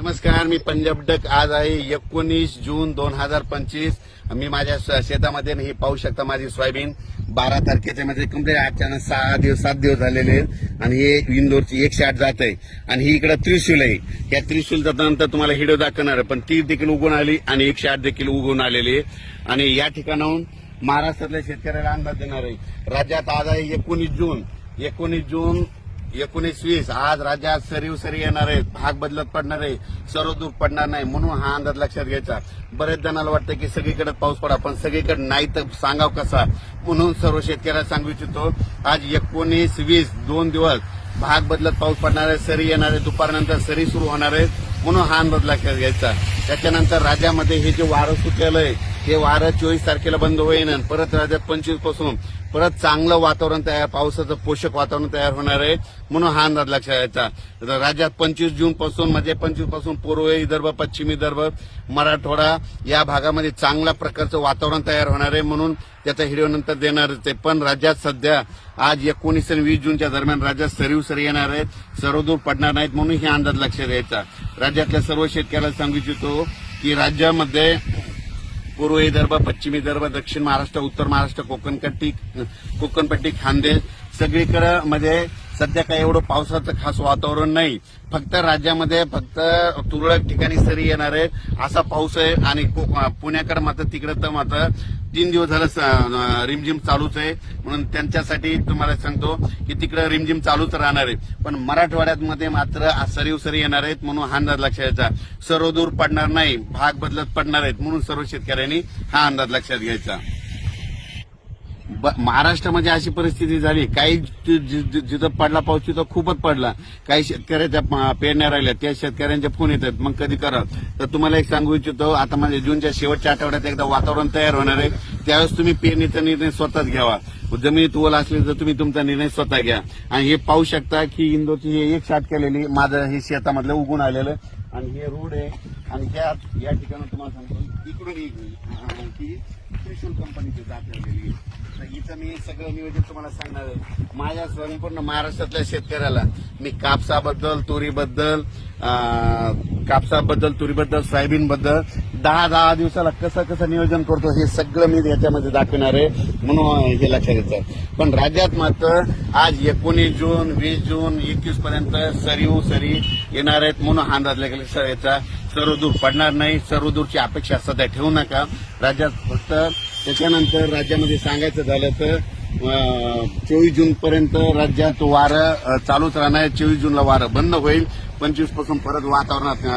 नमस्कार मी पंजाब डक आज आहे एकोणीस जून दोन हजार पंचवीस. मी माझ्या शेतामध्ये हे पाहू शकता माझी सोयाबीन. बारा तारखेच्या म्हणजे कंप्लीट अचानक सहा दिवस सात दिवस झालेले आहेत. आणि हे इंदोरची एकशे आठ जात आहे. आणि ही इकडे त्रिशूल आहे. या त्रिशूल जातानंतर तुम्हाला हिडो दाखवणार आहे पण ती देखील उगून आली आणि एकशे आठ देखील उगून आलेली आहे. आणि या ठिकाणाहून महाराष्ट्रातल्या शेतकऱ्याला अंदाज देणार आहे. राज्यात आज आहे एकोणीस जून. एकोणीस जून एकोणीस वीस. आज राज्यात सरीव सरी येणार आहेत. भाग बदलत पडणार आहे. सर्व दूर पडणार नाही म्हणून हा अंदाज लक्षात घ्यायचा. बरेच जणांना वाटतं की सगळीकडे पाऊस पडा पण सगळीकडे नाही तर सांगाव कसा? म्हणून सर्व शेतकऱ्याला सांगू इच्छितो आज एकोणीस वीस दोन दिवस भाग बदलत पाऊस पडणार आहे सरी येणार आहे दुपारनंतर सरी सुरू होणार आहे. म्हणून हा अंदाज लक्षात घ्यायचा. त्याच्यानंतर राज्यामध्ये हे जे वारं सुटलेलं आहे हे वारं चोवीस तारखेला बंद होईन परत राज्यात पंचवीसपासून परत चांगलं वातावरण तयार पावसाचं पोषक वातावरण तयार होणार आहे म्हणून हा अंदाज लक्षात यायचा. राज्यात पंचवीस जून पासून म्हणजे पंचवीसपासून पूर्व विदर्भ पश्चिमी विदर्भ मराठवाडा या भागामध्ये चांगल्या प्रकारचं वातावरण तयार होणार आहे म्हणून त्याचा व्हिडिओ नंतर देणारच आहे पण राज्यात सध्या आज एकोणीस आणि वीस जूनच्या दरम्यान राज्यात सरीव सरी येणार आहेत सर्वदूर पडणार नाहीत म्हणून हे अंदाज लक्षात यायचा. राज्यातल्या सर्व शेतकऱ्याला सांगू इच्छितो की राज्यामध्ये पूर्व विदर्भ पश्चिम विदर्भ दक्षिण महाराष्ट्र उत्तर महाराष्ट्र कोकणपट्टी कोकणपट्टी खानदेश सगळीकडे मध्ये सध्या काही एवढं पावसाचं खास वातावरण नाही. फक्त राज्यामध्ये फक्त तुरळक ठिकाणी सरी येणार आहे असा पाऊस आहे आणि को- पुण्याकडे मात्र तिकडे तर मात्र तीन दिवस झालं स- रिमझिम चालूच आहे. म्हणून त्यांच्यासाठी तुम्हाला सांगतो की तिकडे रिमझिम चालूच राहणार आहे. पण मराठवाड्यामध्ये मात्र सरीव सरी येणार आहेत म्हणून हा अंदाज लक्षात घ्यायचा. सर्व दूर पडणार नाही भाग बदलत पडणार आहेत म्हणून सर्व शेतकऱ्यांनी हा अंदाज लक्षात घ्यायचा. महाराष्ट्रामध्ये अशी परिस्थिती झाली काही जि- जिथं पडला पाऊस तिथं खूपच पडला. काही शेतकऱ्याच्या पेरण्या राहिल्या त्या शेतकऱ्यांचे फोन येतात मग कधी करा तर तुम्हाला एक सांगू इच्छितो आता म्हणजे जूनच्या शेवटच्या आठवड्यात एकदा वातावरण तयार होणार आहे. त्यावेळेस तुम्ही पेरणीचा निर्णय स्वतःच घ्यावा. जमिनीत ओल असली तर तुम्ही तुमचा निर्णय स्वतः घ्या. आणि हे पाहू शकता की इंदोरची हे एक शाट केलेली माझं हे शेतामधलं उगून आलेलं आणि हे रोड आहे. आणि ह्या या ठिकाणी तुम्हाला सांगतो इकडून एक की त्रिशूल कंपनीची जात लागलेली आहे. तर हिचं मी सगळं नियोजन तुम्हाला सांगणार आहे. माझ्या संपूर्ण महाराष्ट्रातल्या शेतकऱ्याला मी कापसाबद्दल तुरीबद्दल कापसाबद्दल तुरीबद्दल सोयाबीनबद्दल दहा दहा दिवसाला कसं कसं नियोजन करतो हे सगळं मी याच्यामध्ये दाखवणार आहे. म्हणून हे लक्षात येतं. पण राज्यात मात्र आज एकोणीस जून वीस जून एकवीस पर्यंत सरीव सरी येणार आहेत म्हणून हा अंदाज लक्षात याचा सर्व दूर पडणार नाही. सर्व दूरची अपेक्षा सध्या ठेवू नका. राज्यात फक्त त्याच्यानंतर राज्यामध्ये सांगायचं झालं तर चोवीस जून पर्यंत राज्यात वारं चालूच राहणार आहे. चोवीस जूनला वारं बंद होईल. पंचवीसपासून परत वातावरणात